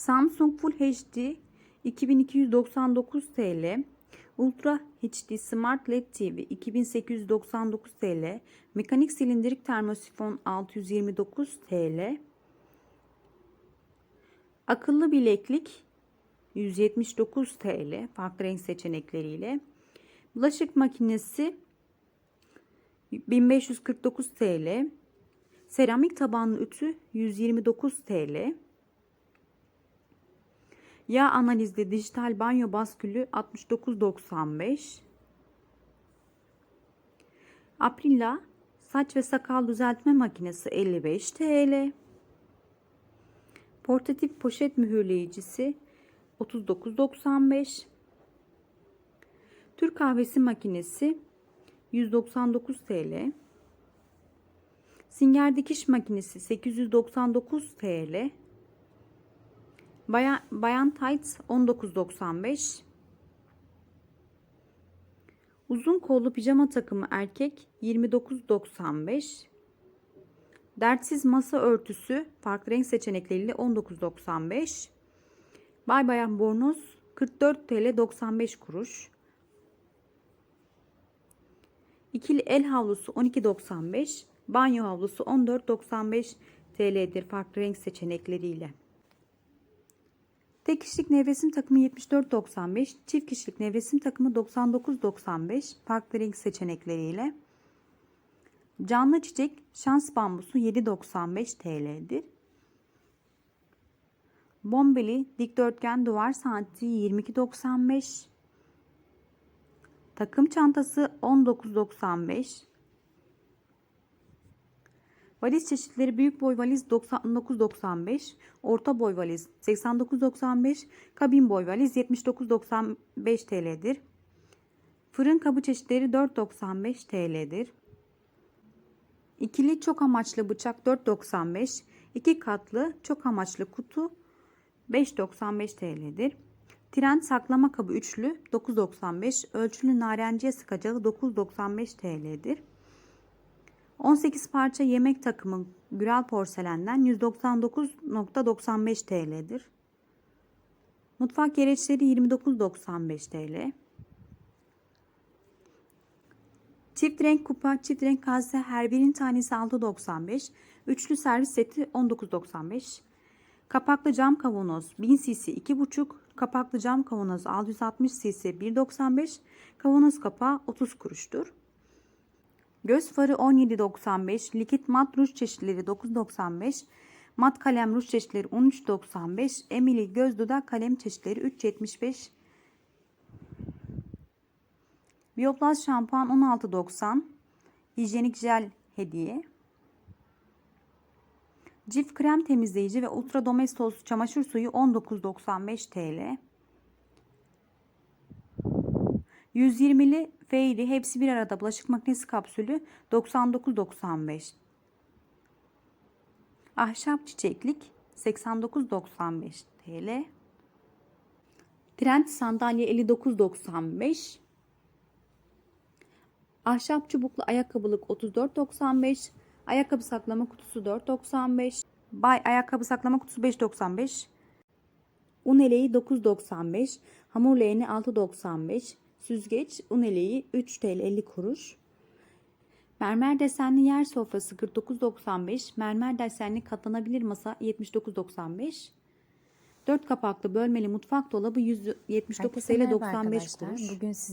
Samsung Full HD 2299 TL. Ultra HD Smart LED TV 2899 TL. Mekanik silindirik termosifon 629 TL. Akıllı bileklik 179 TL farklı renk seçenekleriyle. Bulaşık makinesi 1549 TL. Seramik tabanlı ütü 129 TL. Yağ analizli dijital banyo baskülü 69.95. Aprila saç ve sakal düzeltme makinesi 55 TL. Portatif poşet mühürleyicisi 39.95. Türk kahvesi makinesi 199 TL. Singer dikiş makinesi 899 TL. Bayan, bayan tights 19.95. Uzun kollu pijama takımı erkek 29.95. Dertsiz masa örtüsü farklı renk seçenekleriyle 19.95. Bay bayan bornoz 44 TL 95 kuruş. İkili el havlusu 12.95. Banyo havlusu 14.95 TL'dir farklı renk seçenekleriyle. Tek kişilik nevresim takımı 74.95, çift kişilik nevresim takımı 99.95 farklı renk seçenekleriyle. Canlı çiçek şans bambusu 7.95 TL'dir. Bombeli dikdörtgen duvar saati 22.95. Takım çantası 19.95. Valiz çeşitleri büyük boy valiz 99.95, orta boy valiz 89.95, kabin boy valiz 79.95 TL'dir. Fırın kabı çeşitleri 4.95 TL'dir. İkili çok amaçlı bıçak 4.95, iki katlı çok amaçlı kutu 5.95 TL'dir. Trend saklama kabı üçlü 9.95, ölçülü narenciye sıkacağı 9.95 TL'dir. 18 parça yemek takımı Gürel porselenden 199.95 TL'dir. Mutfak gereçleri 29.95 TL. Çift renk kupa, çift renk kase her birinin tanesi 6.95. Üçlü servis seti 19.95. Kapaklı cam kavanoz 1000 cc 2.5. Kapaklı cam kavanoz 660 cc 1.95. Kavanoz kapağı 30 kuruştur. Göz farı 17.95, likit mat ruj çeşitleri 9.95, mat kalem ruj çeşitleri 13.95, emili göz dudak kalem çeşitleri 3.75, Bioplast şampuan 16.90, hijyenik jel hediye, Cif krem temizleyici ve ultra domestos çamaşır suyu 19.95 TL. 120'li Fairy hepsi bir arada bulaşık makinesi kapsülü 99.95. Ahşap çiçeklik 89.95 TL. Trend sandalye 59.95. Ahşap çubuklu ayakkabılık 34.95. Ayakkabı saklama kutusu 4.95. Bay ayakkabı saklama kutusu 5.95. Un eleği 9.95. Hamur leğeni 6.95. Süzgeç un eleği 3 TL 50 kuruş. Mermer desenli yer sofrası 49.95. Mermer desenli katlanabilir masa 79.95. 4 kapaklı bölmeli mutfak dolabı 179 TL Herkese merhaba 95 arkadaşlar. kuruş. Bugün siz